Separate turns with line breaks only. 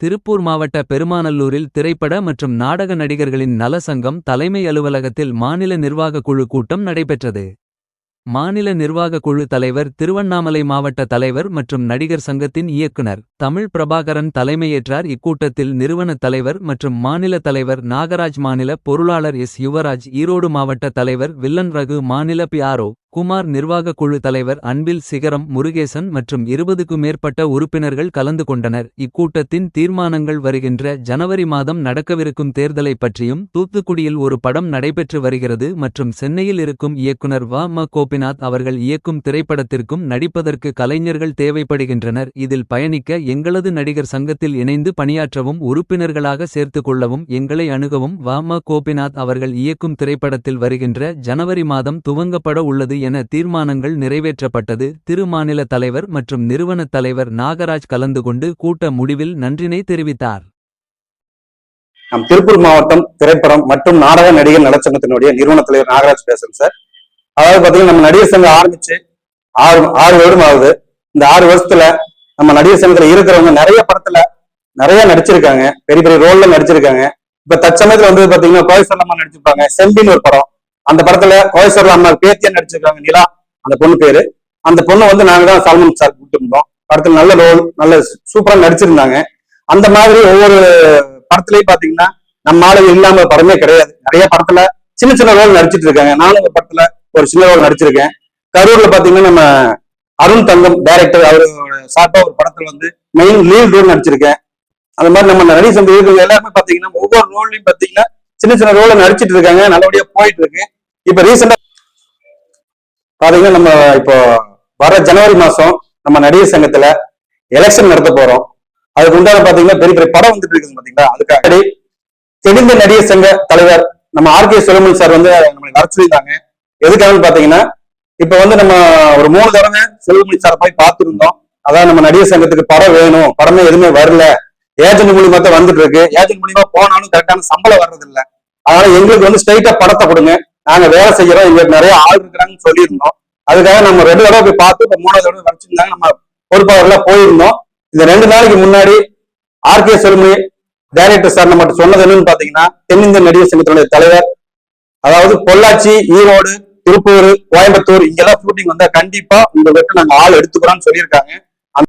திருப்பூர் மாவட்ட பெருமாநல்லூரில் திரைப்பட மற்றும் நாடக நடிகர்களின் நல சங்கம் தலைமை அலுவலகத்தில் மாநில நிர்வாக குழு கூட்டம் நடைபெற்றது. மாநில நிர்வாக குழு தலைவர் திருவண்ணாமலை மாவட்ட தலைவர் மற்றும் நடிகர் சங்கத்தின் இயக்குனர். தமிழ் பிரபாகரன் தலைமையேற்றார் இக்கூட்டத்தில் நிறுவனத் தலைவர் மற்றும் மாநில தலைவர் நாகராஜ் மாநில பொருளாளர் எஸ் யுவராஜ் ஈரோடு மாவட்ட தலைவர் வில்லன் ரகு மாநில பிஆர்ஓ குமார் நிர்வாக குழு தலைவர் அன்பில் சிகரம் முருகேசன் மற்றும் இருபதுக்கு மேற்பட்ட உறுப்பினர்கள் கலந்து கொண்டனர். இக்கூட்டத்தின் தீர்மானங்கள் வருகின்ற ஜனவரி மாதம் நடக்கவிருக்கும் தேர்தலை பற்றியும் தூத்துக்குடியில் ஒரு படம் நடைபெற்று வருகிறது மற்றும் சென்னையில் இருக்கும் இயக்குனர் வ. ம. கோபிநாத் அவர்கள் இயக்கும் திரைப்படத்திற்கும் நடிப்பதற்கு கலைஞர்கள் தேவைப்படுகின்றனர். இதில் பயணிக்க எங்களது நடிகர் சங்கத்தில் இணைந்து பணியாற்றவும் உறுப்பினர்களாக சேர்த்துக் கொள்ளவும் எங்களை அணுகவும் வ. ம. கோபிநாத் அவர்கள் இயக்கும் திரைப்படத்தில் வருகின்ற ஜனவரி மாதம் துவங்கப்பட உள்ளது என தீர்மானங்கள் நிறைவேற்றப்பட்டது. திரு மாநில தலைவர் மற்றும் நிறுவனத் தலைவர் நாகராஜ் கலந்து கொண்டு கூட்ட முடிவில் நன்றினை தெரிவித்தார்.
நம் திருப்பூர் மாவட்டம் திரைப்படம் மற்றும் நாடக நடிகர் நலச்சங்கத்தினுடைய நிறுவன தலைவர் நாகராஜ் பேசுறேன் சார். அதாவது பாத்தீங்கன்னா நம்ம நடிகர் சங்கம் ஆரம்பிச்சு ஆறு ஆறு வருடம் ஆகுது. இந்த ஆறு வருஷத்துல நம்ம நடிகர் சங்கத்துல இருக்கிறவங்க நிறைய படத்துல நிறைய நடிச்சிருக்காங்க. பெரிய பெரிய ரோல்ல நடிச்சிருக்காங்க. இப்ப தற்சமயத்துல வந்து பாத்தீங்கன்னா கோயசல்லம்மா நடிச்சிருப்பாங்க. செம்பின்னு ஒரு படம். அந்த படத்துல கோயசர்ல அம்மா பேத்தியா நடிச்சிருக்காங்க நிலா அந்த பொண்ணு பேரு. அந்த பொண்ணு வந்து நாங்க தான் சல்மான் சார் கூப்பிட்டுருந்தோம் படத்துல நல்ல ரோல் நல்ல சூப்பரா நடிச்சிருந்தாங்க. அந்த மாதிரி ஒவ்வொரு படத்துலயும் பாத்தீங்கன்னா நம்ம ஆளுங்க இல்லாம படமே கிடையாது. நிறைய படத்துல சின்ன சின்ன ரோல் நடிச்சிட்டு இருக்காங்க. நானும் ஒரு படத்துல ஒரு சின்ன ரோல் நடிச்சிருக்கேன். கரூர்ல பாத்தீங்கன்னா நம்ம அருண் தங்கம் டைரக்டர் அவரு சார்பா ஒரு படத்துல வந்து மெயின் லீட் ரோல் நடிச்சிருக்கேன். அந்த மாதிரி நம்ம நடிகர் சங்க இருக்கிறவங்க எல்லாருமே பாத்தீங்கன்னா ஒவ்வொரு ரோல்லையும் பாத்தீங்கன்னா சின்ன சின்ன ரோல நடிச்சிட்டு இருக்காங்க. நல்லபடியா போயிட்டு இருக்கு. இப்ப ரீசெண்டா பாத்தீங்கன்னா நம்ம இப்போ வர ஜனவரி மாசம் நம்ம நடிகர் சங்கத்துல எலெக்ஷன் நடத்த போறோம். அதுக்கு உண்டான பாத்தீங்கன்னா பெரிய பெரிய படம் வந்துட்டு இருக்குது பாத்தீங்களா? அதுக்காக தெரிந்த நடிகர் சங்க தலைவர் நம்ம ஆர் கே சுலமன் சார் வந்து நம்மளை வர சொல்லியிருந்தாங்க எதுக்காகன்னு பாத்தீங்கன்னா இப்ப வந்து நம்ம ஒரு மூணு தடவை செல்வமணி சாரை போய் பார்த்துருந்தோம். அதான் நம்ம நடிகர் சங்கத்துக்கு படம் வேணும். படமே எதுவுமே வரல. ஏஜென்ட் மூலியமா தான் வந்துட்டு இருக்கு. ஏஜென்ட் மூலியமா போனாலும் கரெக்டான சம்பளம் வர்றது இல்ல அதனால எங்களுக்கு வந்து ஸ்ட்ரைட்டா படத்தை கொடுங்க. நாங்க வேலை செய்யறோம் எங்களுக்கு நிறைய ஆள் இருக்கிறாங்கன்னு சொல்லியிருந்தோம். அதுக்காக நம்ம ரெண்டு தடவை போய் பார்த்து இப்ப மூணாவது தடவை வச்சிருந்தாங்க நம்ம பொறுப்பாளர்லாம் போயிருந்தோம். இந்த ரெண்டு நாளைக்கு முன்னாடி ஆர்கே செல்மணி டைரக்டர் சார் நம்ம சொன்னது என்னன்னு பாத்தீங்கன்னா தென்னிந்திய நடிகர் சங்கத்தினுடைய தலைவர் அதாவது பொள்ளாச்சி ஈரோடு திருப்பூர் கோயம்புத்தூர் இங்கெல்லாம் ஷூட்டிங் வந்தா கண்டிப்பா உங்க நாங்க ஆள் எடுத்துக்கிறோம்னு சொல்லியிருக்காங்க.